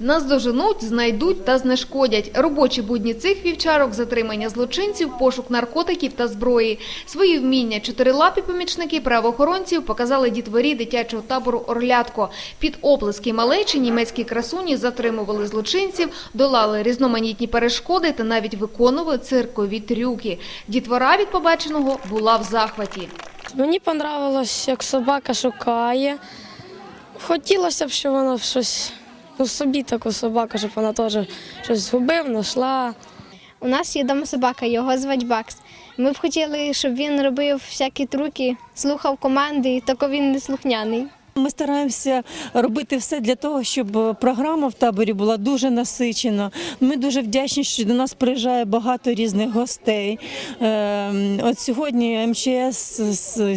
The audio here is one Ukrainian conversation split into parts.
Наздоженуть, знайдуть та знешкодять. Робочі будні цих вівчарок – затримання злочинців, пошук наркотиків та зброї. Свої вміння чотирилапі помічники правоохоронців показали дітворі дитячого табору «Орлятко». Під оплески малечі німецькі красуні затримували злочинців, долали різноманітні перешкоди та навіть виконували циркові трюки. Дітвора від побаченого була в захваті. Мені понравилось, як собака шукає. Хотілося б, щоб вона щось, ну собі таку собаку, щоб вона теж щось згубив, знайшла. У нас є дома собака, його звать Бакс. Ми б хотіли, щоб він робив всякі трюки, слухав команди, тако він не слухняний. Ми стараємося робити все для того, щоб програма в таборі була дуже насичена. Ми дуже вдячні, що до нас приїжджає багато різних гостей. Ем, От сьогодні МЧС,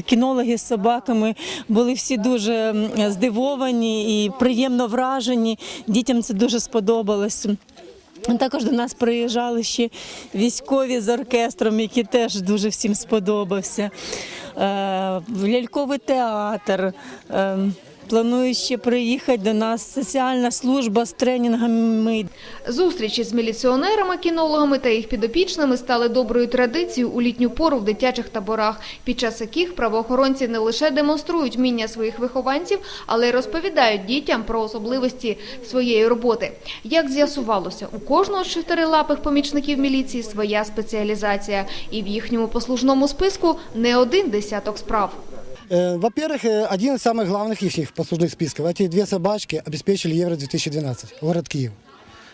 кінологи з собаками були всі дуже здивовані і приємно вражені. Дітям це дуже сподобалось. Також до нас приїжджали ще військові з оркестром, який теж дуже всім сподобався. Е, Ляльковий театр. Планують ще приїхати до нас соціальна служба з тренінгами. Зустрічі з міліціонерами, кінологами та їх підопічними стали доброю традицією у літню пору в дитячих таборах, під час яких правоохоронці не лише демонструють вміння своїх вихованців, але й розповідають дітям про особливості своєї роботи. Як з'ясувалося, у кожного з чотирилапих помічників міліції своя спеціалізація, і в їхньому послужному списку не один десяток справ. Э, Во-первых, э, один из самых главных их послужных списков. Эти две собачки обеспечили Евро-2012, город Киев.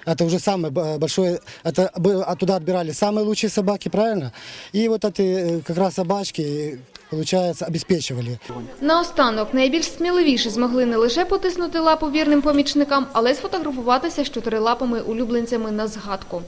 Это уже самое б- большое, это бы- а туда отбирали самые лучшие собаки, правильно? И вот эти э, как раз собачки, получается, обеспечивали. Наостанок, найбільш сміливіші змогли не лише потиснути лапу вірним помічникам, але й сфотографуватися з чотирилапими улюбленцями на згадку.